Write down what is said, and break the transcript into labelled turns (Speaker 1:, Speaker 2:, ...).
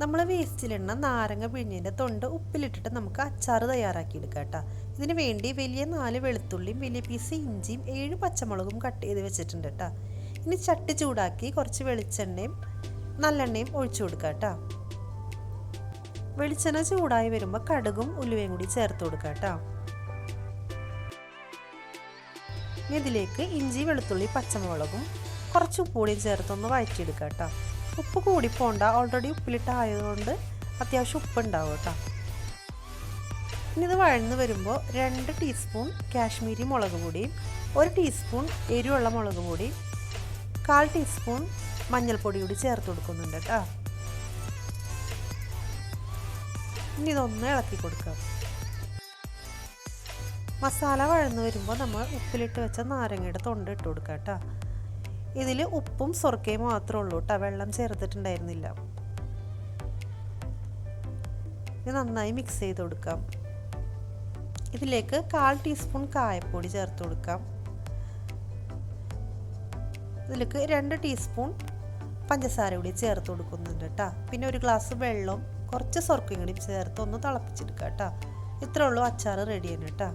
Speaker 1: നമ്മൾ വേസ്റ്റിലിടുന്ന നാരങ്ങ പിഴിഞ്ഞതിന്റെ തൊണ്ട് ഉപ്പിലിട്ടിട്ട് നമുക്ക് അച്ചാർ തയ്യാറാക്കി എടുക്കാം കേട്ടോ. ഇതിന് വേണ്ടി വലിയ നാല് വെളുത്തുള്ളിയും വലിയ പീസ് ഇഞ്ചിയും ഏഴ് പച്ചമുളകും കട്ട് ചെയ്ത് വെച്ചിട്ടുണ്ട് കേട്ടോ. ഇനി ചട്ടി ചൂടാക്കി കുറച്ച് വെളിച്ചെണ്ണയും നല്ലെണ്ണയും ഒഴിച്ചു കൊടുക്കാം കേട്ടോ. വെളിച്ചെണ്ണ ചൂടായി വരുമ്പോൾ കടുകും ഉലുവയും കൂടി ചേർത്ത് കൊടുക്കാം കേട്ടോ. ഇതിലേക്ക് ഇഞ്ചി വെളുത്തുള്ളി പച്ചമുളകും കുറച്ച് ഉപ്പുകൂടിയും ചേർത്തൊന്ന് വഴറ്റിയെടുക്കാം കേട്ടോ. ഉപ്പ് കൂടി പോണ്ട. ഓൾറെഡി ഉപ്പിലിട്ട് ആയതുകൊണ്ട് അത്യാവശ്യം ഉപ്പ് ഉണ്ടാവും കേട്ടോ. ഇനി ഇത് വഴന്ന് വരുമ്പോൾ രണ്ട് ടീസ്പൂൺ കാശ്മീരി മുളക് പൊടിയും ഒരു ടീസ്പൂൺ എരിവുള്ള മുളക് പൊടി കാൽ ടീസ്പൂൺ മഞ്ഞൾപ്പൊടി കൂടി ചേർത്ത് കൊടുക്കുന്നുണ്ട് കേട്ടോ. ഇനി ഇതൊന്ന് ഇളക്കി കൊടുക്കാം. മസാല വഴന്ന് വരുമ്പോൾ നമ്മൾ ഉപ്പിലിട്ട് വെച്ച നാരങ്ങയുടെ തൊണ്ട് ഇട്ട് കൊടുക്കാം കേട്ടോ. ഇതിൽ ഉപ്പും സുറക്കയും മാത്രമേ ഉള്ളൂ കേട്ടോ. വെള്ളം ചേർത്തിട്ടുണ്ടായിരുന്നില്ല. ഇത് നന്നായി മിക്സ് ചെയ്ത് കൊടുക്കാം. ഇതിലേക്ക് കാൽ ടീസ്പൂൺ കായപ്പൊടി ചേർത്ത് കൊടുക്കാം. ഇതിലേക്ക് രണ്ട് ടീസ്പൂൺ പഞ്ചസാര കൂടി ചേർത്ത് കൊടുക്കുന്നുണ്ട് കേട്ടോ. പിന്നെ ഒരു ഗ്ലാസ് വെള്ളവും കുറച്ച് സ്വർക്കും കൂടി ചേർത്ത് ഒന്ന് തിളപ്പിച്ചെടുക്കാം കേട്ടോ. ഇത്രേ ഉള്ളൂ അച്ചാർ റെഡി ആണ് കേട്ടോ.